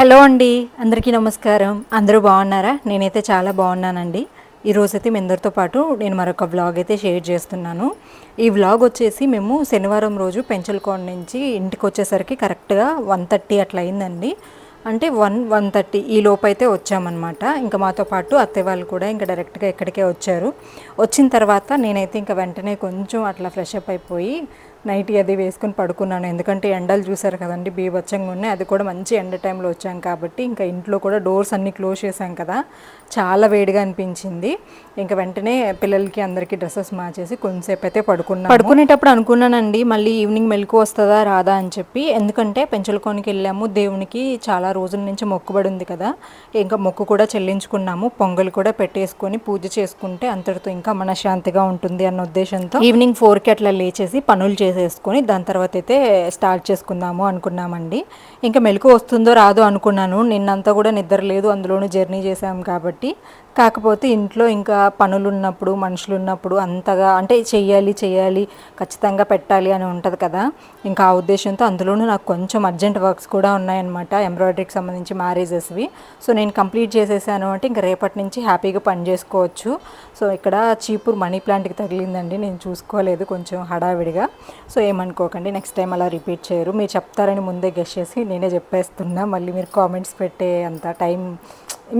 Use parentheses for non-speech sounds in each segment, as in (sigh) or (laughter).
Hello అండి అందరికీ నమస్కారం. అందరూ బాగున్నారా? నేనైతే చాలా బాగున్నానండి. ఈరోజు అయితే మీ అందరితో పాటు నేను మరొక వ్లాగ్ అయితే షేర్ చేస్తున్నాను. ఈ వ్లాగ్ వచ్చేసి మేము శనివారం రోజు పెంచలకోండ నుంచి ఇంటికి వచ్చేసరికి కరెక్ట్గా వన్ థర్టీ అట్లా అయిందండి. అంటే వన్ వన్ థర్టీ ఈ లోపు అయితే వచ్చామన్నమాట. ఇంకా మాతో పాటు అత్తయ్య వాళ్ళు కూడా ఇంకా డైరెక్ట్గా ఇక్కడికే వచ్చారు. వచ్చిన తర్వాత నేనైతే ఇంకా వెంటనే కొంచెం అట్లా ఫ్రెష్ అప్ అయిపోయి నైటీ అది వేసుకొని పడుకున్నాను. ఎందుకంటే ఎండలు చూసారు కదండి బీభత్సంగా ఉన్నాయి. అది కూడా మంచి ఎండ టైంలో వచ్చాం కాబట్టి ఇంకా ఇంట్లో కూడా డోర్స్ అన్నీ క్లోజ్ చేసాం కదా. చాలా వేడిగా అనిపించింది. ఇంకా వెంటనే పిల్లలకి అందరికీ డ్రెస్సెస్ మార్చేసి కొంతసేపు అయితే పడుకున్నాను పడుకునేటప్పుడు అనుకున్నానండి మళ్ళీ ఈవినింగ్ మెలకు వస్తుందా రాదా అని చెప్పి. ఎందుకంటే పెంచలకోనికి వెళ్ళాము. దేవునికి చాలా రోజుల నుంచి మొక్కుబడి ఉంది కదా. ఇంకా మొక్కు కూడా చెల్లించుకున్నాము. పొంగల్ కూడా పెట్టేసుకొని పూజ చేసుకుంటే అంతటితో ఇంకా మనశ్శాంతిగా ఉంటుంది అన్న ఉద్దేశంతో. ఈవినింగ్ ఫోర్కి అట్లా లేచేసి పనులు చేసేసుకొని దాని తర్వాత అయితే స్టార్ట్ చేసుకుందాము అనుకున్నామండి. ఇంకా మెలకు వస్తుందో రాదో అనుకున్నాను. నిన్నంతా కూడా నిద్ర లేదు. అందులోనూ జర్నీ చేశాం కాబట్టి కాకపోతే ఇంట్లో ఇంకా పనులు ఉన్నప్పుడు మనుషులు ఉన్నప్పుడు అంతగా అంటే చెయ్యాలి చేయాలి ఖచ్చితంగా పెట్టాలి అని ఉంటుంది కదా. ఇంకా ఆ ఉద్దేశంతో అందులోనూ నాకు కొంచెం అర్జెంట్ వర్క్స్ కూడా ఉన్నాయన్నమాట ఎంబ్రాయిడరీకి సంబంధించి మ్యారేజెస్వి. సో నేను కంప్లీట్ చేసేసాను అంటే ఇంకా రేపటి నుంచి హ్యాపీగా పని చేసుకోవచ్చు. సో ఇక్కడ చీపూర్ మనీ ప్లాంట్కి తగిలిందండి నేను చూసుకోలేదు కొంచెం హడావిడిగా. సో ఏమనుకోకండి నెక్స్ట్ టైం అలా రిపీట్ చేయరు. మీరు చెప్తారని ముందే గెస్ట్ చేసి నేనే చెప్పేస్తున్నా. మళ్ళీ మీరు కామెంట్స్ పెట్టే అంత టైం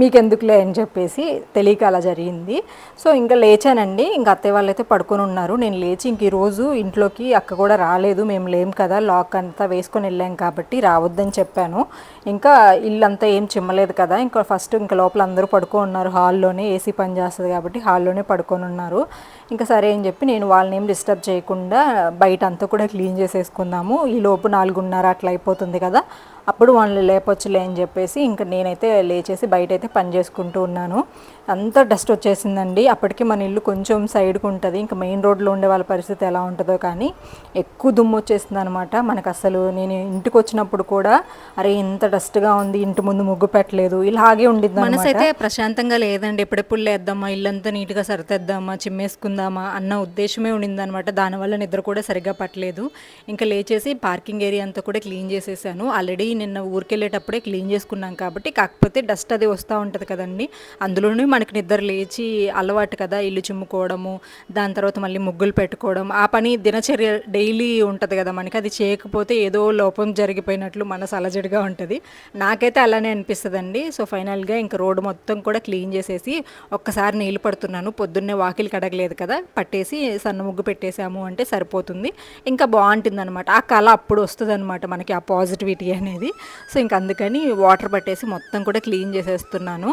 మీకెందుకులే అని చెప్పేసి తెలియక అలా జరిగింది. సో ఇంకా లేచానండి. ఇంకా అత్తయ్య వాళ్ళు అయితే పడుకొని ఉన్నారు. నేను లేచి ఇంక ఈరోజు ఇంట్లోకి అక్క కూడా రాలేదు. మేము లేం కదా లాక్ అంతా వేసుకొని వెళ్ళాం కాబట్టి రావద్దని చెప్పాను. ఇంకా ఇల్లంతా ఏం చిమ్మలేదు కదా. ఇంకా ఫస్ట్ ఇంకా లోపల అందరూ పడుకో ఉన్నారు. హాల్లోనే ఏసీ పని చేస్తుంది కాబట్టి హాల్లోనే పడుకొని ఉన్నారు. ఇంకా సరే అని చెప్పి నేను వాళ్ళని ఏం డిస్టర్బ్ చేయకుండా బయట అంతా కూడా క్లీన్ చేసేసుకుందాము. ఈ లోపు నాలుగున్నర అట్లా అయిపోతుంది కదా. అప్పుడు వాళ్ళు లేపొచ్చులే అని చెప్పేసి ఇంకా నేనైతే లేచేసి బయట అయితే పని చేసుకుంటూ ఉన్నాను. అంతా డస్ట్ వచ్చేసిందండి. అప్పటికి మన ఇల్లు కొంచెం సైడ్కి ఉంటుంది. ఇంకా మెయిన్ రోడ్లో ఉండే వాళ్ళ పరిస్థితి ఎలా ఉంటుందో కానీ ఎక్కువ దుమ్ము వచ్చేసింది అనమాట మనకు అసలు నేను ఇంటికి వచ్చినప్పుడు కూడా అరే ఇంత డస్ట్గా ఉంది ఇంటి ముందు ముగ్గు పెట్టలేదు ఇలాగే ఉండిద్ది మనసు అయితే ప్రశాంతంగా లేదండి. ఎప్పుడెప్పుడు లేద్దామా ఇల్లంతా నీట్గా సరితేద్దామా చిమ్మేసుకుందామా అన్న ఉద్దేశమే ఉండిందనమాట దానివల్ల నిద్ర కూడా సరిగ్గా పట్టలేదు. ఇంకా లేచేసి పార్కింగ్ ఏరియా అంతా కూడా క్లీన్ చేసేసాను. ఆల్రెడీ నిన్న ఊరికెళ్ళేటప్పుడే క్లీన్ చేసుకున్నాం కాబట్టి కాకపోతే డస్ట్ అది వస్తూ ఉంటుంది కదండి. అందులోనే మనకి నిద్ర లేచి అలవాటు కదా ఇల్లు చిమ్ముకోవడము దాని తర్వాత మళ్ళీ ముగ్గులు పెట్టుకోవడం. ఆ పని దినచర్య డైలీ ఉంటుంది కదా మనకి అది చేయకపోతే ఏదో లోపం జరిగిపోయినట్లు మనసు అలజడిగా ఉంటుంది. నాకైతే అలానే అనిపిస్తుందండి. సో ఫైనల్గా ఇంకా రోడ్డు మొత్తం కూడా క్లీన్ చేసేసి ఒక్కసారి నీళ్ళు పడుతున్నాను. పొద్దున్నే వాకిలి కడగలేదు కదా పట్టేసి సన్న ముగ్గు పెట్టేశాము అంటే సరిపోతుంది. ఇంకా బాగుంటుంది అనమాట ఆ కళ అప్పుడు వస్తుంది అనమాట మనకి ఆ పాజిటివిటీ అనేది. సో ఇంక అందుకని వాటర్ పట్టేసి మొత్తం కూడా క్లీన్ చేసేస్తున్నాను.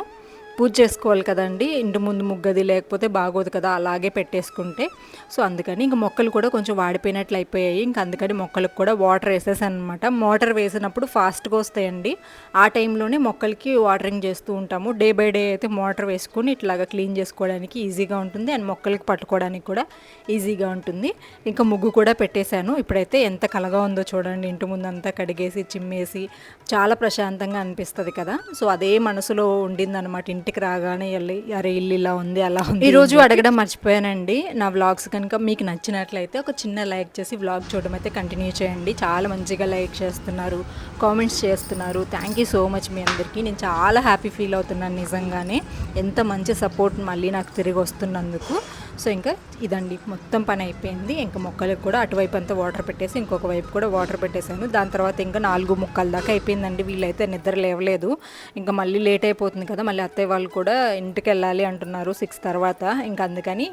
పూజ చేసుకోవాలి కదండి. ఇంటి ముందు ముగ్గది లేకపోతే బాగోదు కదా అలాగే పెట్టేసుకుంటే. సో అందుకని ఇంక మొక్కలు కూడా కొంచెం వాడిపోయినట్లు అయిపోయాయి. ఇంక అందుకని మొక్కలకు కూడా వాటర్ వేసేసాను అనమాట మోటార్ వేసినప్పుడు ఫాస్ట్గా వస్తాయండి. ఆ టైంలోనే మొక్కలకి వాటరింగ్ చేస్తూ ఉంటాము. డే బై డే అయితే మోటార్ వేసుకొని ఇట్లాగా క్లీన్ చేసుకోవడానికి ఈజీగా ఉంటుంది. అండ్ మొక్కలకి పట్టుకోవడానికి కూడా ఈజీగా ఉంటుంది. ఇంకా ముగ్గు కూడా పెట్టేశాను. ఇప్పుడైతే ఎంత కలగా ఉందో చూడండి. ఇంటి ముందు అంతా కడిగేసి చిమ్మేసి చాలా ప్రశాంతంగా అనిపిస్తుంది కదా. సో అదే మనసులో ఉండిందనమాట ఇంటికి రాగానే వెళ్ళి అరే ఇల్లు ఇలా ఉంది అలా ఉంది ఈరోజు అడగడం మర్చిపోయానండి. నా వ్లాగ్స్ కనుక మీకు నచ్చినట్లయితే ఒక చిన్న లైక్ చేసి వ్లాగ్ చూడడం అయితే కంటిన్యూ చేయండి. చాలా మంచిగా లైక్ చేస్తున్నారు కామెంట్స్ చేస్తున్నారు. థ్యాంక్ యూ సో మచ్ మీ అందరికీ. నేను చాలా హ్యాపీ ఫీల్ అవుతున్నాను నిజంగానే. ఎంత మంచి సపోర్ట్ మళ్ళీ నాకు తిరిగి వస్తున్నందుకు. సో ఇంకా ఇదండి మొత్తం పని అయిపోయింది. ఇంకా మొక్కలకు కూడా అటువైపు అంతా వాటర్ పెట్టేసి ఇంకొక వైపు కూడా వాటర్ పెట్టేశాను. దాని తర్వాత ఇంకా నాలుగు ముక్కల దాకా అయిపోయిందండి. వీళ్ళైతే నిద్ర లేవలేదు. ఇంకా మళ్ళీ లేట్ అయిపోతుంది కదా మళ్ళీ అత్తయ్య వాళ్ళు కూడా ఇంటికి వెళ్ళాలి అంటున్నారు సిక్స్ తర్వాత. ఇంకా అందుకని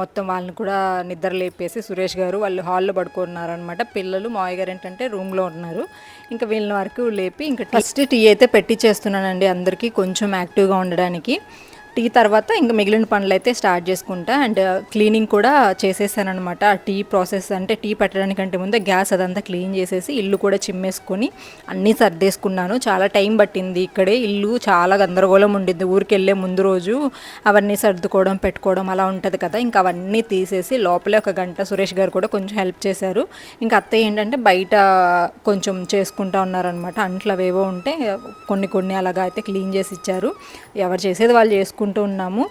మొత్తం వాళ్ళని కూడా నిద్ర లేపేసి సురేష్ గారు వాళ్ళు హాల్లో పడుకున్నారనమాట పిల్లలు మావయ్య గారు ఏంటంటే రూమ్లో ఉన్నారు. ఇంకా వీళ్ళ వరకు లేపి ఇంకా ఫస్ట్ టీ అయితే పెట్టి చేస్తున్నానండి అందరికీ కొంచెం యాక్టివ్గా ఉండడానికి. టీ తర్వాత ఇంకా మిగిలిన పనులు అయితే స్టార్ట్ చేసుకుంటా. అండ్ uh, క్లీనింగ్ కూడా చేసేసాను అనమాట టీ ప్రాసెస్ అంటే టీ పెట్టడానికంటే ముందే గ్యాస్ అదంతా క్లీన్ చేసేసి ఇల్లు కూడా చిమ్మేసుకొని అన్నీ సర్దేసుకున్నాను. చాలా టైం పట్టింది ఇక్కడే. ఇల్లు చాలా గందరగోళం ఉండింది ఊరికి వెళ్ళే ముందు రోజు అవన్నీ సర్దుకోవడం పెట్టుకోవడం అలా ఉంటుంది కదా. ఇంకా అవన్నీ తీసేసి లోపలే ఒక గంట సురేష్ గారు కూడా కొంచెం హెల్ప్ చేశారు. ఇంకా అత్తయ్య ఏంటంటే బయట కొంచెం చేసుకుంటా ఉన్నారనమాట అంట్లు అవేవో ఉంటే కొన్ని కొన్ని అలాగా అయితే క్లీన్ చేసి ఇచ్చారు. ఎవరు చేసేది వాళ్ళు చేసుకుంటారు. చేసుకుంటూ ఉన్నాము.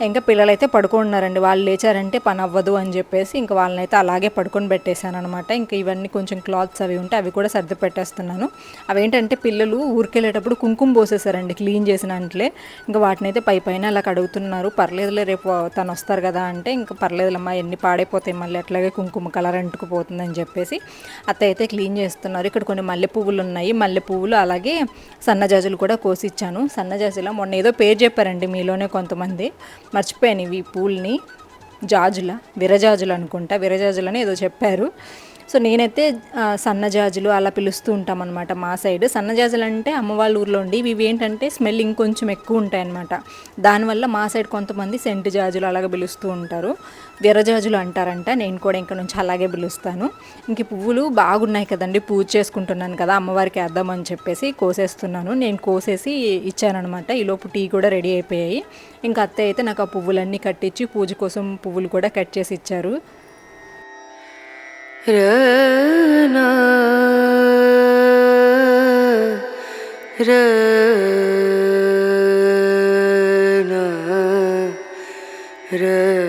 ఇంకా పిల్లలైతే పడుకుంటున్నారండి వాళ్ళు లేచారంటే పని అవ్వదు అని చెప్పేసి ఇంకా వాళ్ళనైతే అలాగే పడుకొని పెట్టేశాను అనమాట ఇంకా ఇవన్నీ కొంచెం క్లాత్స్ అవి ఉంటే అవి కూడా సర్ది పెట్టేస్తున్నాను. అవేంటంటే పిల్లలు ఊరికెళ్ళేటప్పుడు కుంకుమ పోసేసారండి క్లీన్ చేసిన అంట్లే. ఇంకా వాటిని అయితే పై పైన అలా కడుగుతున్నారు. పర్లేదులే రేపు తను వస్తారు కదా అంటే ఇంకా పర్లేదులమ్మా ఎన్ని పాడైపోతాయి మళ్ళీ అట్లాగే కుంకుమ కలర్ అంటుకుపోతుందని చెప్పేసి అత్త అయితే క్లీన్ చేస్తున్నారు. ఇక్కడ కొన్ని మల్లె పువ్వులు ఉన్నాయి. మల్లె పువ్వులు అలాగే సన్నజాజులు కూడా కోసి ఇచ్చాను. సన్నజాజుల మొన్న ఏదో పేరు చెప్పారండి మీలోనే కొంతమంది. మర్చిపోయాను ఇవి పూల్ని. జాజుల విరజాజులు అనుకుంటా. విరజాజులని ఏదో చెప్పారు. సో నేనైతే సన్నజాజులు అలా పిలుస్తూ ఉంటాం అనమాట మా సైడ్. సన్నజాజులు అంటే అమ్మవాళ్ళ ఊర్లో ఉండి ఇవి ఏంటంటే స్మెల్ ఇంకొంచెం ఎక్కువ ఉంటాయి అనమాట దానివల్ల మా సైడ్ కొంతమంది సెంటు జాజులు అలాగ పిలుస్తూ ఉంటారు. విరజాజులు అంటారంట. నేను కూడా ఇంక నుంచి అలాగే పిలుస్తాను. ఇంక పువ్వులు బాగున్నాయి కదండి. పూజ చేసుకుంటున్నాను కదా అమ్మవారికి వేద్దామని చెప్పేసి కోసేస్తున్నాను. నేను కోసేసి ఇచ్చానమాట ఈలోపు టీ కూడా రెడీ అయిపోయాయి. ఇంకా అత్తయ్య అయితే నాకు ఆ పువ్వులన్నీ కట్టించి పూజ కోసం పువ్వులు కూడా కట్ చేసి ఇచ్చారు. Rana, Rana, Rana.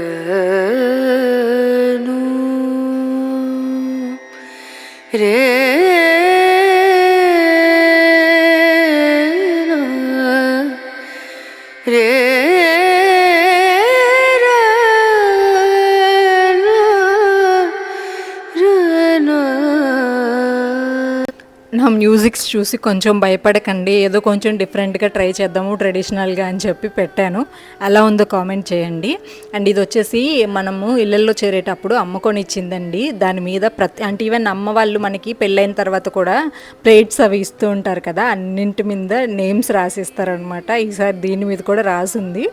మ్యూజిక్స్ చూసి కొంచెం భయపడకండి ఏదో కొంచెం డిఫరెంట్గా ట్రై చేద్దాము ట్రెడిషనల్గా అని చెప్పి పెట్టాను. ఎలా ఉందో కామెంట్ చేయండి. అండ్ ఇది వచ్చేసి మనము ఇళ్ళల్లో చేరేటప్పుడు అమ్మకొని ఇచ్చిందండి దాని మీద ప్రతి అంటే ఈవెన్ అమ్మ వాళ్ళు మనకి పెళ్ళైన తర్వాత కూడా ప్లేట్స్ అవి ఇస్తూ ఉంటారు కదా అన్నింటి మీద నేమ్స్ రాసిస్తారనమాట. ఈసారి దీని మీద కూడా రాసింది.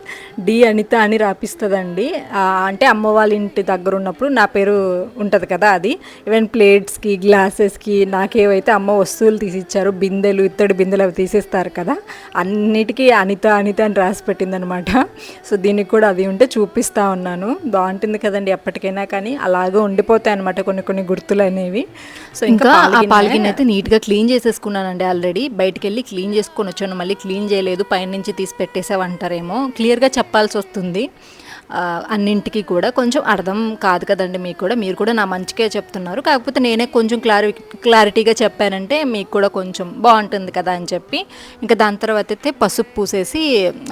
డి అనిత అని రాపిస్తుందండి. అంటే అమ్మ వాళ్ళ ఇంటి దగ్గర ఉన్నప్పుడు నా పేరు ఉంటుంది కదా అది. ఈవెన్ ప్లేట్స్కి గ్లాసెస్కి నాకేవైతే అమ్మ వస్తువులు తీసి తీసిచ్చారు బిందెలు ఇత్తడి బిందెలు అవి తీసిస్తారు కదా. అన్నిటికీ అనిత అనిత అని రాసి పెట్టిందనమాట సో దీనికి కూడా అది ఉంటే చూపిస్తా ఉన్నాను. బాగుంటుంది కదండి ఎప్పటికైనా కానీ అలాగే ఉండిపోతాయి అనమాట కొన్ని కొన్ని గుర్తులు అనేవి. సో ఇంకా ఆ పాల్గిన్నె అయితే నీట్గా క్లీన్ చేసేసుకున్నానండి ఆల్రెడీ. బయటికి వెళ్ళి క్లీన్ చేసుకొని వచ్చాను. మళ్ళీ క్లీన్ చేయలేదు పైనుంచి తీసి పెట్టేసావంటారేమో. క్లియర్గా చెప్పాల్సి వస్తుంది. అన్నింటికి కూడా కొంచెం అర్థం కాదు కదండి మీకు కూడా. మీరు కూడా నా మంచికే చెప్తున్నారు. కాకపోతే నేనే కొంచెం క్లారి క్లారిటీగా చెప్పానంటే మీకు కూడా కొంచెం బాగుంటుంది కదా అని చెప్పి. ఇంకా దాని తర్వాత అయితే పసుపు పూసేసి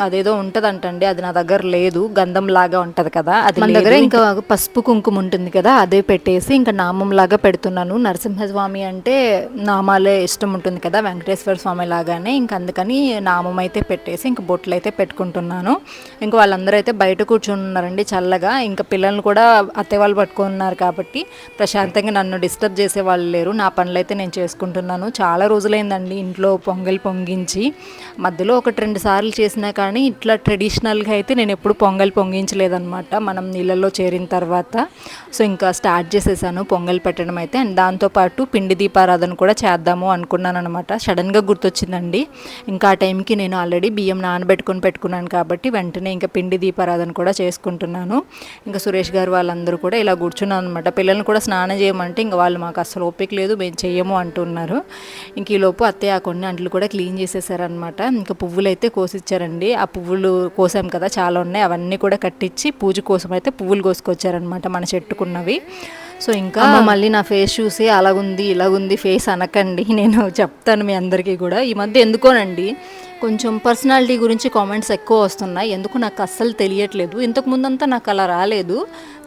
అదేదో ఉంటుందంటండి. అది నా దగ్గర లేదు. గంధం లాగా ఉంటుంది కదా. అది మన దగ్గర ఇంకా పసుపు కుంకుమ ఉంటుంది కదా అదే పెట్టేసి ఇంకా నామం లాగా పెడుతున్నాను. నరసింహస్వామి అంటే నామాలే ఇష్టం ఉంటుంది కదా వెంకటేశ్వర స్వామి లాగానే. ఇంకా అందుకని నామం అయితే పెట్టేసి ఇంకా బొట్లు అయితే పెట్టుకుంటున్నాను. ఇంకా వాళ్ళందరూ అయితే బయట ఉన్నారండి చల్లగా. ఇంకా పిల్లల్ని కూడా అత్తయ్య వాళ్ళు పట్టుకున్నారు కాబట్టి ప్రశాంతంగా నన్ను డిస్టర్బ్ చేసే వాళ్ళు లేరు. నా పనులు అయితే నేను చేసుకుంటున్నాను. చాలా రోజులైందండి ఇంట్లో పొంగల్ పొంగించి. మధ్యలో ఒకటి రెండు సార్లు చేసినా కానీ ఇట్లా ట్రెడిషనల్గా అయితే నేను ఎప్పుడు పొంగల్ పొంగించలేదన్నమాట. మనం నీళ్ళల్లో చేరిన తర్వాత. సో ఇంకా స్టార్ట్ చేసేసాను పొంగల్ పెట్టడం అయితే. అండ్ దాంతోపాటు పిండి దీపారాధన కూడా చేద్దాము అనుకున్నాను అనమాట సడన్గా గుర్తొచ్చిందండి. ఇంకా ఆ టైంకి నేను ఆల్రెడీ బియ్యం నానబెట్టుకొని పెట్టుకున్నాను కాబట్టి వెంటనే ఇంకా పిండి దీపారాధన కూడా చేసుకుంటున్నాను. ఇంకా సురేష్ గారు వాళ్ళందరూ కూడా ఇలా కూర్చున్నాను అనమాట పిల్లల్ని కూడా స్నానం చేయమంటే ఇంకా వాళ్ళు మాకు అసలు ఓపిక లేదు మేము చెయ్యము అంటున్నారు. ఇంక ఈలోపు అత్తయ్య ఆ కొన్ని అంట్లు కూడా క్లీన్ చేసేసారనమాట ఇంకా పువ్వులు అయితే కోసిచ్చారండి. ఆ పువ్వులు కోసాం కదా చాలా ఉన్నాయి. అవన్నీ కూడా కట్టించి పూజ కోసం అయితే పువ్వులు కోసుకొచ్చారనమాట మన చెట్టుకున్నవి. సో ఇంకా మళ్ళీ నా ఫేస్ చూసి అలాగుంది ఇలాగుంది ఫేస్ అనకండి. (laughs) నేను చెప్తాను మీ అందరికీ కూడా. ఈ మధ్య ఎందుకోనండి? కొంచెం పర్సనాలిటీ గురించి కామెంట్స్ ఎక్కువ వస్తున్నాయి. ఎందుకు నాకు అస్సలు తెలియట్లేదు. ఇంతకు ముందంతా నాకు అలా రాలేదు.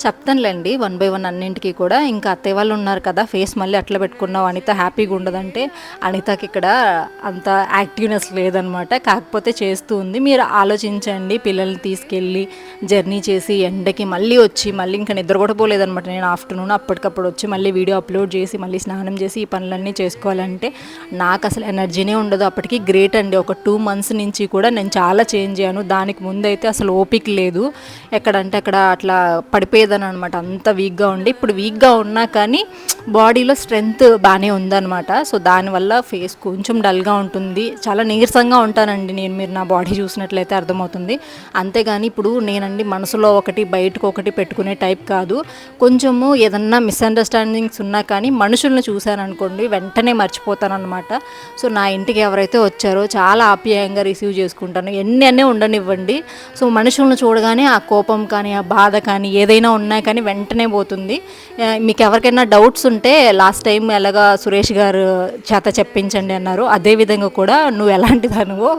చెప్తానులేండి వన్ బై వన్ అన్నింటికి కూడా. ఇంకా అత్తయ్య వాళ్ళు ఉన్నారు కదా ఫేస్ మళ్ళీ అట్లా పెట్టుకున్నావు. అనిత హ్యాపీగా ఉండదంటే అనితకి ఇక్కడ అంత యాక్టివ్నెస్ లేదనమాట. కాకపోతే చేస్తూ ఉంది. మీరు ఆలోచించండి పిల్లల్ని తీసుకెళ్ళి జర్నీ చేసి ఎండకి మళ్ళీ వచ్చి మళ్ళీ ఇంకా నిద్ర కూడా పోలేదనమాట. నేను ఆఫ్టర్నూన్ అప్పటికప్పుడు వచ్చి మళ్ళీ వీడియో అప్లోడ్ చేసి మళ్ళీ స్నానం చేసి ఈ పనులన్నీ చేసుకోవాలంటే నాకు అసలు ఎనర్జీనే ఉండదు. అప్పటికి గ్రేట్ అండి. ఒక టూ మంత్స్ నుంచి కూడా నేను చాలా చేంజ్ అయ్యాను. దానికి ముందైతే అసలు ఓపిక లేదు. ఎక్కడంటే అక్కడ అట్లా పడిపోయేదాని అనమాట అంత వీక్గా ఉండి ఇప్పుడు వీక్గా ఉన్నా కానీ బాడీలో స్ట్రెంగ్త్ బాగానే ఉందన్నమాట. సో దానివల్ల ఫేస్ కొంచెం డల్గా ఉంటుంది. చాలా నీరసంగా ఉంటానండి నేను. మీరు నా బాడీ చూసినట్లయితే అర్థమవుతుంది. అంతేగాని ఇప్పుడు నేనండి మనసులో ఒకటి బయటకు ఒకటి పెట్టుకునే టైప్ కాదు. కొంచెము ఏదన్నా మిస్అండర్స్టాండింగ్స్ ఉన్నా కానీ మనుషులను చూశాను అనుకోండి వెంటనే మర్చిపోతాను అనమాట సో నా ఇంటికి ఎవరైతే వచ్చారో చాలా ఆప్యాయంగా రిసీవ్ చేసుకుంటాను. ఎన్ని అన్నీ ఉండనివ్వండి. సో మనుషులను చూడగానే ఆ కోపం కానీ ఆ బాధ కానీ ఏదైనా ఉన్నా కానీ వెంటనే పోతుంది. మీకు ఎవరికైనా డౌట్స్ ఉంటే లాస్ట్ టైం ఎలాగా సురేష్ గారు చేత చెప్పించండి అన్నారు. అదే విధంగా కూడా నువ్వు ఎలాంటి దానివో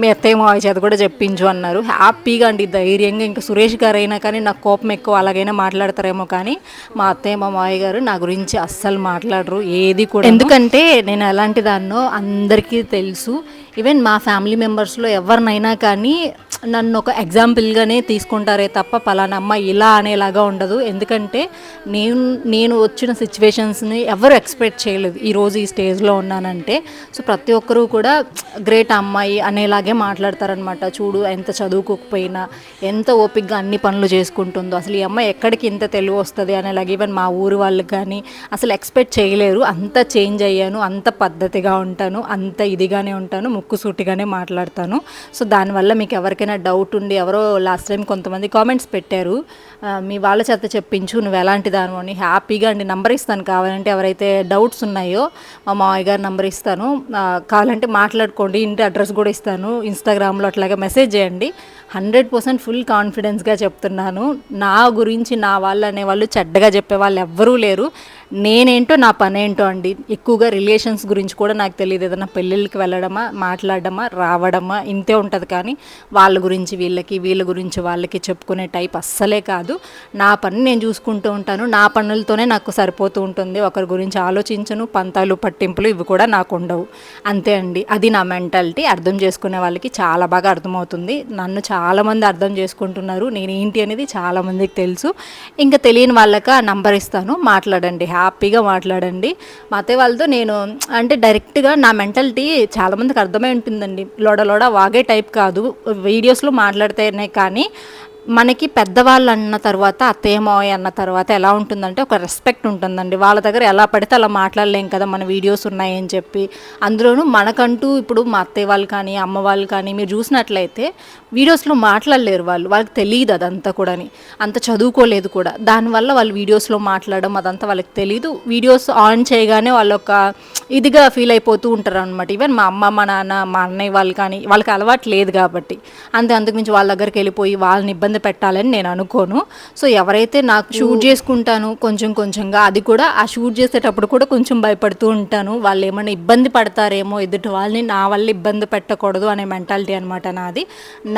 మీ అత్తయ్య మావయ్య చేత కూడా చెప్పించు అన్నారు. హ్యాపీగా అండి ధైర్యంగా. ఇంకా సురేష్ గారు అయినా కానీ నాకు కోపం ఎక్కువ అలాగైనా మాట్లాడతారేమో కానీ మా అత్తయ్య మా మావయ్య గారు నా గురించి అస్సలు మాట్లాడరు. ఏది కూడా ఎందుకంటే నేను ఎలాంటి దాన్నో అందరికీ తెలుసు. ఈవెన్ మా ఫ్యామిలీ మెంబర్స్లో ఎవరినైనా కానీ నన్ను ఒక ఎగ్జాంపుల్గానే తీసుకుంటారే తప్ప పలానా అమ్మ ఇలా అనేలాగా ఉండదు. ఎందుకంటే నేను నేను వచ్చిన సిచ్యువేషన్స్ని ఎవరు ఎక్స్పెక్ట్ చేయలేదు. ఈరోజు ఈ స్టేజ్లో ఉన్నానంటే. సో ప్రతి ఒక్కరూ కూడా గ్రేట్ అమ్మాయి అనేలాగే మాట్లాడతారనమాట చూడు ఎంత చదువుకోకపోయినా ఎంత ఓపిక్గా అన్ని పనులు చేసుకుంటుందో. అసలు ఈ అమ్మాయి ఎక్కడికి ఇంత తెలివి వస్తుంది అనేలాగా ఈవెన్ మా ఊరు వాళ్ళకి కానీ అసలు ఎక్స్పెక్ట్ చేయలేరు. అంత చేంజ్ అయ్యాను అంత పద్ధతిగా ఉంటాను అంత ఇదిగానే ఉంటాను ముక్కుసూటిగానే మాట్లాడతాను. సో దానివల్ల మీకు ఎవరికైనా డౌట్ ఉండి ఎవరో లాస్ట్ టైం కొంతమంది కామెంట్స్ పెట్టారు. మీ వాళ్ళ చేత చెప్పించు నువ్వు ఎలాంటి దాని అని హ్యాపీగా అండి నంబర్ ఇస్తాను. కావాలంటే ఎవరైతే డౌట్స్ ఉన్నాయో మా మామయ్య గారు నంబర్ ఇస్తాను. కావాలంటే మాట్లాడుకోండి. ఇంటి అడ్రస్ కూడా ఇస్తాను. ఇన్స్టాగ్రామ్లో అట్లాగే మెసేజ్ చేయండి. హండ్రెడ్ పర్సెంట్ ఫుల్ కాన్ఫిడెన్స్గా చెప్తున్నాను. నా గురించి నా వాళ్ళు అనేవాళ్ళు చెడ్డగా చెప్పే వాళ్ళు ఎవ్వరూ లేరు. నేనేంటో నా పని ఏంటో అండి. ఎక్కువగా రిలేషన్స్ గురించి కూడా నాకు తెలియదు. ఏదైనా పెళ్ళిళ్ళకి వెళ్ళడమా మాట్లాడడమా రావడమా ఇంతే ఉంటుంది కానీ వాళ్ళ గురించి వీళ్ళకి వీళ్ళ గురించి వాళ్ళకి చెప్పుకునే టైప్ అస్సలే కాదు. నా పని నేను చూసుకుంటూ ఉంటాను. నా పనులతోనే నాకు సరిపోతూ ఉంటుంది. ఒకరి గురించి ఆలోచించను. పంతాలు పట్టింపులు ఇవి కూడా నాకు ఉండవు. అంతే అండి. అది నా మెంటాలిటీ. అర్థం చేసుకునే వాళ్ళకి చాలా బాగా అర్థమవుతుంది. నన్ను చాలా చాలామంది అర్థం చేసుకుంటున్నారు. నేను ఏంటి అనేది చాలామందికి తెలుసు. ఇంకా తెలియని వాళ్ళకి ఆ నంబర్ ఇస్తాను. మాట్లాడండి. హ్యాపీగా మాట్లాడండి. మా అత్తయ్య వాళ్ళతో నేను అంటే డైరెక్ట్గా నా మెంటాలిటీ చాలామందికి అర్థమై ఉంటుందండి. లోడ లోడ వాగే టైప్ కాదు. వీడియోస్లో మాట్లాడితేనే కానీ మనకి పెద్దవాళ్ళు అన్న తర్వాత అత్తయ్య అన్న తర్వాత ఎలా ఉంటుందంటే ఒక రెస్పెక్ట్ ఉంటుందండి. వాళ్ళ దగ్గర ఎలా పడితే అలా మాట్లాడలేం కదా మన వీడియోస్ ఉన్నాయని చెప్పి. అందులోనూ మనకంటూ ఇప్పుడు మా అత్తయ్య వాళ్ళు కానీ అమ్మ వాళ్ళు కానీ మీరు చూసినట్లయితే వీడియోస్లో మాట్లాడలేరు వాళ్ళు. వాళ్ళకి తెలియదు అదంతా కూడాని. అంత చదువుకోలేదు కూడా. దానివల్ల వాళ్ళు వీడియోస్లో మాట్లాడడం అదంతా వాళ్ళకి తెలియదు వీడియోస్ ఆన్ చేయగానే వాళ్ళు ఒక ఇదిగా ఫీల్ అయిపోతూ ఉంటారు అనమాట ఈవెన్ మా అమ్మ మా నాన్న మా అన్నయ్య వాళ్ళు కానీ వాళ్ళకి అలవాటు లేదు కాబట్టి. అంతే అంతకుమించి వాళ్ళ దగ్గరికి వెళ్ళిపోయి వాళ్ళని ఇబ్బంది పెట్టాలని నేను అనుకోను. సో ఎవరైతే నాకు షూట్ చేసుకుంటాను కొంచెం కొంచెంగా అది కూడా ఆ షూట్ చేసేటప్పుడు కూడా కొంచెం భయపడుతూ ఉంటాను. వాళ్ళు ఏమైనా ఇబ్బంది పడతారేమో ఎదుటి వాళ్ళని నా వల్ల ఇబ్బంది పెట్టకూడదు అనే మెంటాలిటీ అనమాట నాది.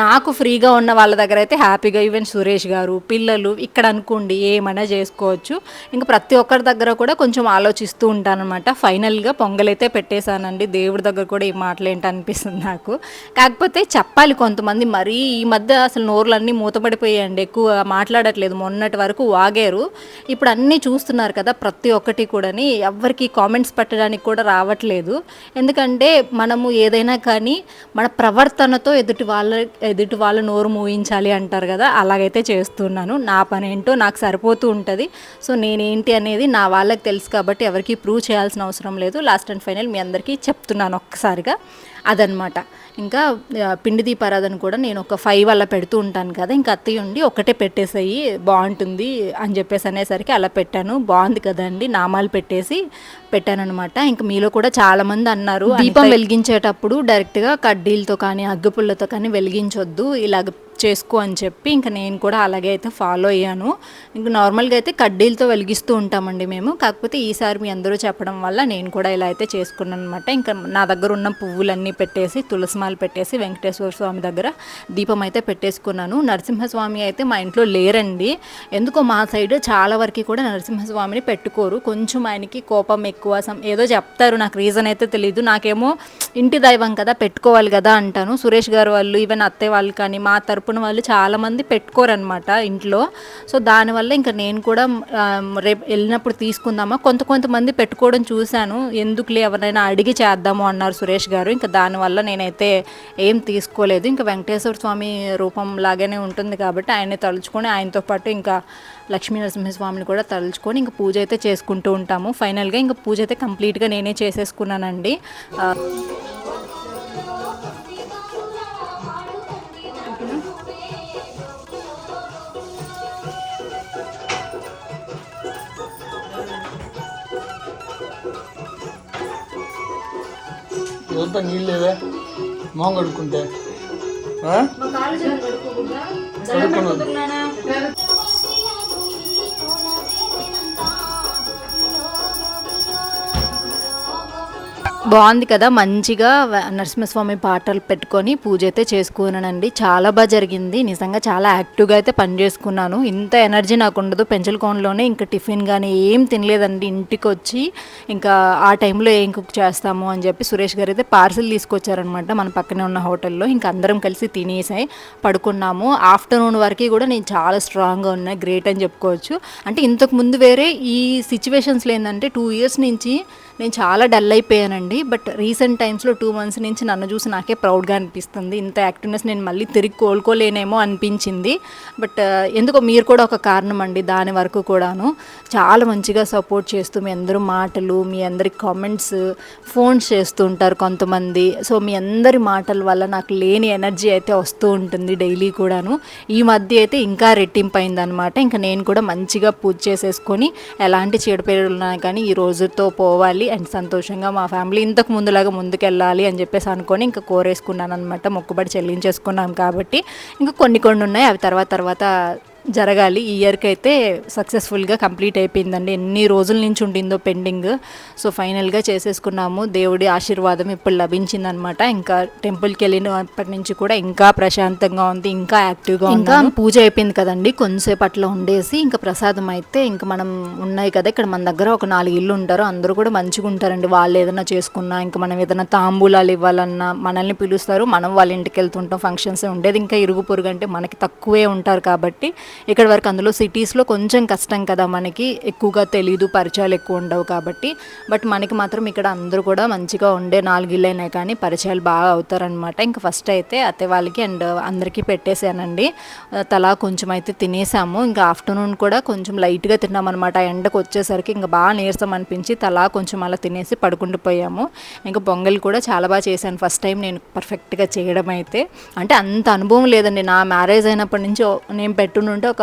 నాకు ఫ్రీగా ఉన్న వాళ్ళ దగ్గర అయితే హ్యాపీగా ఈవెన్ సురేష్ గారు పిల్లలు ఇక్కడ అనుకోండి ఏమైనా చేసుకోవచ్చు. ఇంకా ప్రతి ఒక్కరి దగ్గర కూడా కొంచెం ఆలోచిస్తూ ఉంటానన్నమాట. ఫైనల్గా పొంగలైతే పెట్టేశానండి. దేవుడి దగ్గర కూడా ఈ మాటలు ఏంటి అనిపిస్తుంది నాకు. కాకపోతే చెప్పాలి కొంతమంది మరీ ఈ మధ్య అసలు నోర్లన్నీ మూతపడిపోయాయండి ఎక్కువ మాట్లాడట్లేదు. మొన్నటి వరకు వాగారు. ఇప్పుడు అన్నీ చూస్తున్నారు కదా ప్రతి ఒక్కటి కూడాని. ఎవరికి కామెంట్స్ పెట్టడానికి కూడా రావట్లేదు. ఎందుకంటే మనము ఏదైనా కానీ మన ప్రవర్తనతో ఎదుటి వాళ్ళ ఎదుటి వాళ్ళ నోరు మూయించాలి అంటారు కదా. అలాగైతే చేస్తున్నాను. నా పని ఏంటో నాకు సరిపోతూ ఉంటుంది. సో నేనేంటి అనేది నా వాళ్ళకి తెలుసు కాబట్టి ఎవరికి ప్రూవ్ చేయాల్సిన అవసరం లేదు. లాస్ట్ అండ్ ఫైనల్ మీ అందరికీ చెప్తున్నాను ఒక్కసారిగా. అదనమాట ఇంకా పిండి దీపారాధన కూడా నేను ఒక ఫైవ్ అలా పెడుతూ ఉంటాను కదా ఇంకా అత్తయ్య ఉండి ఒకటే పెట్టేసేయి బాగుంటుంది అని చెప్పేసి అనేసరికి అలా పెట్టాను. బాగుంది కదండి నామాలు పెట్టేసి పెట్టానన్నమాట. ఇంకా మీలో కూడా చాలా మంది అన్నారు దీపం వెలిగించేటప్పుడు డైరెక్ట్గా కడ్డీలతో కానీ అగ్గిపుల్లతో కానీ వెలిగించొద్దు ఇలాగ చేసుకో అని చెప్పి ఇంకా నేను కూడా అలాగే అయితే ఫాలో అయ్యాను. ఇంకా నార్మల్గా అయితే కడ్డీలతో వెలిగిస్తూ ఉంటామండి మేము. కాకపోతే ఈసారి మీ అందరూ చెప్పడం వల్ల నేను కూడా ఇలా అయితే చేసుకున్నాను అనమాట ఇంకా నా దగ్గర ఉన్న పువ్వులన్నీ పెట్టేసి తులసిమాలు పెట్టేసి వెంకటేశ్వర స్వామి దగ్గర దీపం అయితే పెట్టేసుకున్నాను. నరసింహస్వామి అయితే మా ఇంట్లో లేరండి. ఎందుకో మా సైడ్ చాలా వరకు కూడా నరసింహస్వామిని పెట్టుకోరు. కొంచెం ఆయనకి కోపం ఎక్కువ సం- ఏదో చెప్తారు. నాకు రీజన్ అయితే తెలియదు నాకేమో ఇంటి దైవం కదా పెట్టుకోవాలి కదా అంటాను. సురేష్ గారు వాళ్ళు ఈవెన్ అత్తయ్య వాళ్ళు కానీ మా పెట్టుకున్న వాళ్ళు చాలామంది పెట్టుకోరనమాట ఇంట్లో. సో దానివల్ల ఇంకా నేను కూడా రేపు వెళ్ళినప్పుడు తీసుకుందామా? కొంత కొంతమంది పెట్టుకోవడం చూశాను. ఎందుకులే ఎవరైనా అడిగి చేద్దాము అన్నారు సురేష్ గారు. ఇంకా దానివల్ల నేనైతే ఏం తీసుకోలేదు. ఇంకా వెంకటేశ్వర స్వామి రూపం లాగానే ఉంటుంది కాబట్టి ఆయన్ని తలుచుకొని ఆయనతో పాటు ఇంకా లక్ష్మీ నరసింహస్వామిని కూడా తలుచుకొని ఇంకా పూజ అయితే చేసుకుంటూ ఉంటాము. ఫైనల్గా ఇంకా పూజ అయితే కంప్లీట్గా నేనే చేసేసుకున్నానండి. రోజంతా నీళ్ళు లేవే మొహం కడుక్కుంటే? కడుక్కున్నాను బాగుంది కదా మంచిగా నరసింహస్వామి పాటలు పెట్టుకొని పూజ అయితే చేసుకున్నానండి. చాలా బాగా జరిగింది. నిజంగా చాలా యాక్టివ్గా అయితే పని చేసుకున్నాను. ఇంత ఎనర్జీ నాకు ఉండదు. పెంచలకోనలోనే ఇంకా టిఫిన్ కానీ ఏం తినలేదండి. ఇంటికి వచ్చి ఇంకా ఆ టైంలో ఏం కుక్ చేస్తాము అని చెప్పి సురేష్ గారు అయితే పార్సిల్ తీసుకొచ్చారనమాట మన పక్కనే ఉన్న హోటల్లో. ఇంకా అందరం కలిసి తినేసాయి పడుకున్నాము. ఆఫ్టర్నూన్ వరకు కూడా నేను చాలా స్ట్రాంగ్గా ఉన్నాయి గ్రేట్ అని చెప్పుకోవచ్చు. అంటే ఇంతకు ముందు వేరే ఈ సిచ్యువేషన్స్లో ఏంటంటే టూ ఇయర్స్ నుంచి నేను చాలా డల్ అయిపోయానండి బట్ రీసెంట్ టైమ్స్లో టూ మంత్స్ నుంచి నన్ను చూసి నాకే ప్రౌడ్గా అనిపిస్తుంది. ఇంత యాక్టివ్నెస్ నేను మళ్ళీ తిరిగి కోలుకోలేనేమో అనిపించింది. బట్ ఎందుకో మీరు కూడా ఒక కారణం అండి దాని వరకు కూడాను. చాలా మంచిగా సపోర్ట్ చేస్తూ మీ అందరూ మాటలు మీ అందరి కామెంట్స్ ఫోన్స్ చేస్తూ ఉంటారు కొంతమంది. సో మీ అందరి మాటల వల్ల నాకు లేని ఎనర్జీ అయితే వస్తూ ఉంటుంది డైలీ కూడాను. ఈ మధ్య అయితే ఇంకా రెట్టింపు అయిందనమాట ఇంకా నేను కూడా మంచిగా పూజ చేసేసుకొని ఎలాంటి చెడు ఉన్నా కానీ ఈ రోజుతో పోవాలి. అండ్ సంతోషంగా మా ఫ్యామిలీ ఇంతకు ముందులాగా ముందుకెళ్ళాలి అని చెప్పేసి అనుకొని ఇంకా కోరేసుకున్నాను అనమాట మొక్కుబడి చెల్లించేసుకున్నాం కాబట్టి. ఇంకా కొన్ని కొన్ని ఉన్నాయి అవి తర్వాత తర్వాత జరగాలి. ఈ ఇయర్కి అయితే సక్సెస్ఫుల్గా కంప్లీట్ అయిపోయిందండి. ఎన్ని రోజుల నుంచి ఉండిందో పెండింగ్. సో ఫైనల్గా చేసేసుకున్నాము. దేవుడి ఆశీర్వాదం ఇప్పుడు లభించిందనమాట. ఇంకా టెంపుల్కి వెళ్ళినప్పటి నుంచి కూడా ఇంకా ప్రశాంతంగా ఉంది ఇంకా యాక్టివ్గా ఇంకా పూజ అయిపోయింది కదండి కొంతసేపు అట్లా ఉండేసి ఇంకా ప్రసాదం అయితే ఇంకా మనం ఉన్నాయి కదా ఇక్కడ మన దగ్గర ఒక నాలుగు ఇల్లు ఉంటారు అందరూ కూడా మంచిగా ఉంటారండి. వాళ్ళు ఏదైనా చేసుకున్నా ఇంకా మనం ఏదైనా తాంబూలాలు ఇవ్వాలన్నా మనల్ని పిలుస్తారు. మనం వాళ్ళ ఇంటికి వెళ్తుంటాం ఫంక్షన్స్ ఉండేది. ఇంకా ఇరుగు పొరుగు అంటే మనకి తక్కువే ఉంటారు కాబట్టి ఇక్కడ వరకు అందులో సిటీస్లో కొంచెం కష్టం కదా మనకి. ఎక్కువగా తెలీదు పరిచయాలు ఎక్కువ ఉండవు కాబట్టి. బట్ మనకి మాత్రం ఇక్కడ అందరూ కూడా మంచిగా ఉండే నాలుగిళ్ళైనా కానీ పరిచయాలు బాగా అవుతారనమాట ఇంకా ఫస్ట్ అయితే అత్తే వాళ్ళకి అండ్ అందరికీ పెట్టేశానండి. తలా కొంచెం అయితే తినేసాము. ఇంకా ఆఫ్టర్నూన్ కూడా కొంచెం లైట్గా తిన్నామన్నమాట. ఆ ఎండకు వచ్చేసరికి ఇంకా బాగా నీరసం అనిపించి తలా కొంచెం అలా తినేసి పడుకుంటూ పోయాము. ఇంకా పొంగల్ కూడా చాలా బాగా చేశాను. ఫస్ట్ టైం నేను పర్ఫెక్ట్గా చేయడం అయితే. అంటే అంత అనుభవం లేదండి. నా మ్యారేజ్ అయినప్పటి నుంచి నేను పెట్టుంటే ఒక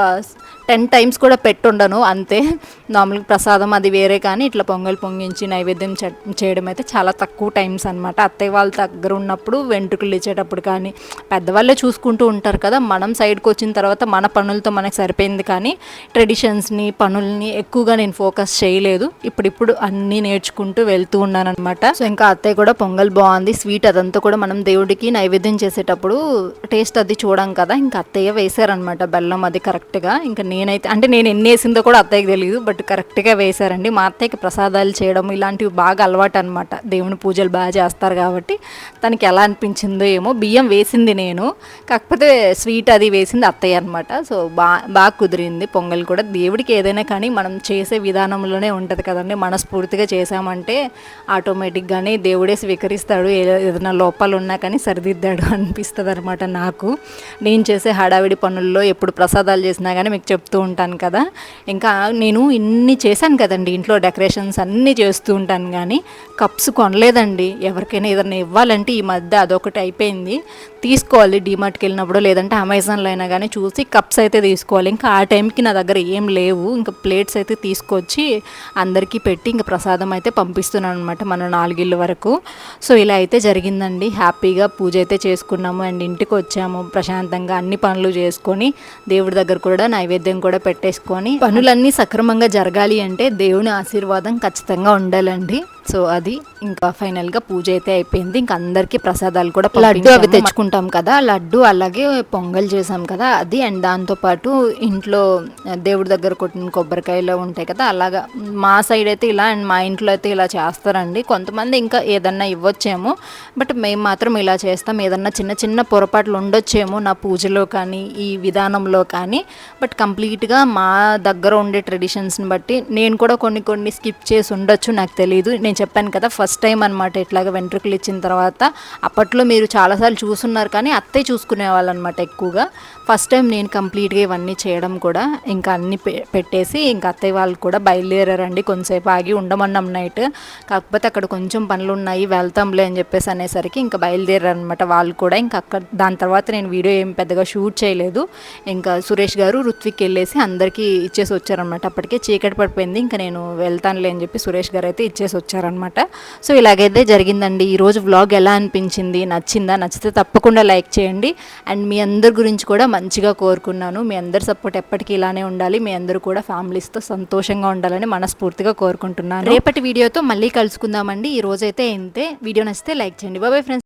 టెన్ టైమ్స్ కూడా పెట్టుండను అంతే. నార్మల్గా ప్రసాదం అది వేరే కానీ ఇట్లా పొంగల్ పొంగించి నైవేద్యం చేయడం అయితే చాలా తక్కువ టైమ్స్ అనమాట అత్తయ్య వాళ్ళ దగ్గర ఉన్నప్పుడు వెంట్రుకలు ఇచ్చేటప్పుడు కానీ పెద్దవాళ్ళే చూసుకుంటూ ఉంటారు కదా మనం సైడ్కి వచ్చిన తర్వాత మన పనులతో మనకు సరిపోయింది కానీ ట్రెడిషన్స్ని పనుల్ని ఎక్కువగా నేను ఫోకస్ చేయలేదు. ఇప్పుడిప్పుడు అన్నీ నేర్చుకుంటూ వెళ్తూ ఉన్నాను అనమాట సో ఇంకా అత్తయ్య కూడా పొంగల్ బాగుంది స్వీట్ అదంతా కూడా మనం దేవుడికి నైవేద్యం చేసేటప్పుడు టేస్ట్ అది చూడం కదా ఇంకా అత్తయ్య వేసారనమాట బెల్లం అది కరెక్ట్గా ఇంకా నేనైతే అంటే నేను ఎన్ని వేసిందో కూడా అత్తయ్యకి తెలియదు బట్ కరెక్ట్గా వేశారండి. మా అత్తయ్యకి ప్రసాదాలు చేయడం ఇలాంటివి బాగా అలవాటు అనమాట దేవుని పూజలు బాగా చేస్తారు కాబట్టి తనకి ఎలా అనిపించిందో ఏమో బియ్యం వేసింది నేను. కాకపోతే స్వీట్ అది వేసింది అత్తయ్య అనమాట సో బా బాగా కుదిరింది పొంగల్ కూడా. దేవుడికి ఏదైనా కానీ మనం చేసే విధానంలోనే ఉంటుంది కదండి. మనస్ఫూర్తిగా చేసామంటే ఆటోమేటిక్గానే దేవుడే స్వీకరిస్తాడు. ఏదైనా లోపాలు ఉన్నా కానీ సరిదిద్దాడు (laughs) అనిపిస్తుంది అనమాట నాకు. నేను చేసే హడావిడి పనుల్లో ఎప్పుడు ప్రసాదాలు చేసినా కానీ మీకు చెప్తాను. చెప్తూ ఉంటాను కదా. ఇంకా నేను ఇన్ని చేశాను కదండి ఇంట్లో డెకరేషన్స్ అన్నీ చేస్తూ ఉంటాను కానీ కప్స్ కొనలేదండి. ఎవరికైనా ఏదైనా ఇవ్వాలంటే ఈ మధ్య అదొకటి అయిపోయింది. తీసుకోవాలి డిమార్ట్కి వెళ్ళినప్పుడు లేదంటే అమెజాన్లో అయినా కానీ చూసి కప్స్ అయితే తీసుకోవాలి. ఇంకా ఆ టైంకి నా దగ్గర ఏం లేవు. ఇంకా ప్లేట్స్ అయితే తీసుకొచ్చి అందరికీ పెట్టి ఇంకా ప్రసాదం అయితే పంపిస్తున్నాను అనమాట మన నాలుగిళ్ళ వరకు. సో ఇలా అయితే జరిగిందండి. హ్యాపీగా పూజ అయితే చేసుకున్నాము. అండ్ ఇంటికి వచ్చాము. ప్రశాంతంగా అన్ని పనులు చేసుకొని దేవుడి దగ్గర కూడా నైవేద్యం కూడా పెట్టేసుకొని పనులన్నీ సక్రమంగా జరగాలి అంటే దేవుని ఆశీర్వాదం ఖచ్చితంగా ఉండాలండి. సో అది ఇంకా ఫైనల్గా పూజ అయితే అయిపోయింది. ఇంకా అందరికి ప్రసాదాలు కూడా లడ్డు అవి తెచ్చుకుంటాం కదా లడ్డు అలాగే పొంగల్ చేసాం కదా అది అండ్ దాంతో పాటు ఇంట్లో దేవుడి దగ్గర కొట్టిన కొబ్బరికాయలు ఉంటాయి కదా అలాగా మా సైడ్ అయితే ఇలా అండ్ మా ఇంట్లో అయితే ఇలా చేస్తారండి. కొంతమంది ఇంకా ఏదన్నా ఇవ్వచ్చేమో బట్ మేము మాత్రం ఇలా చేస్తాం. ఏదన్నా చిన్న చిన్న పొరపాట్లు ఉండొచ్చేమో నా పూజలో కానీ ఈ విధానంలో కానీ బట్ కంప్లీట్గా మా దగ్గర ఉండే ట్రెడిషన్స్ని బట్టి నేను కూడా కొన్ని కొన్ని స్కిప్ చేసి ఉండొచ్చు నాకు తెలియదు నేను చెప్పాను కదా ఫస్ట్ టైం అనమాట ఇట్లాగ వెంట్రుకలు ఇచ్చిన తర్వాత. అప్పట్లో మీరు చాలాసార్లు చూసున్నారు కానీ అత్తయ్య చూసుకునేవాళ్ళు అనమాట ఎక్కువగా. ఫస్ట్ టైం నేను కంప్లీట్గా ఇవన్నీ చేయడం కూడా ఇంకా అన్ని పె- పెట్టేసి ఇంకా అత్తయ్య వాళ్ళు కూడా బయలుదేరారండి కొంచెంసేపు ఆగి ఉండమన్నాం నైట్. కాకపోతే అక్కడ కొంచెం పనులు ఉన్నాయి వెళ్తాంలే అని చెప్పేసి అనేసరికి ఇంకా బయలుదేరారనమాట వాళ్ళు కూడా. ఇంకా అక్కడ దాని తర్వాత నేను వీడియో ఏం పెద్దగా షూట్ చేయలేదు. ఇంకా సురేష్ గారు రుత్విక్ వెళ్ళేసి అందరికీ ఇచ్చేసి వచ్చారనమాట అప్పటికే చీకటి పడిపోయింది ఇంకా నేను వెళ్తానులే అని చెప్పి సురేష్ గారు అయితే ఇచ్చేసి వచ్చారనమాట సో ఇలాగైతే జరిగిందండి. ఈరోజు వ్లాగ్ ఎలా అనిపించింది? నచ్చిందా? నచ్చితే తప్పకుండా లైక్ చేయండి. అండ్ మీ అందరి గురించి కూడా మంచిగా కోరుకున్నాను. మీ అందరి సపోర్ట్ ఎప్పటికీ ఇలానే ఉండాలి. మీ అందరూ కూడా ఫ్యామిలీస్తో సంతోషంగా ఉండాలని మనస్ఫూర్తిగా కోరుకుంటున్నాను. రేపటి వీడియోతో మళ్ళీ కలుసుకుందామండి. ఈ రోజైతే ఇంతే. వీడియో నచ్చితే లైక్ చేయండి. బాబాయ్ ఫ్రెండ్స్.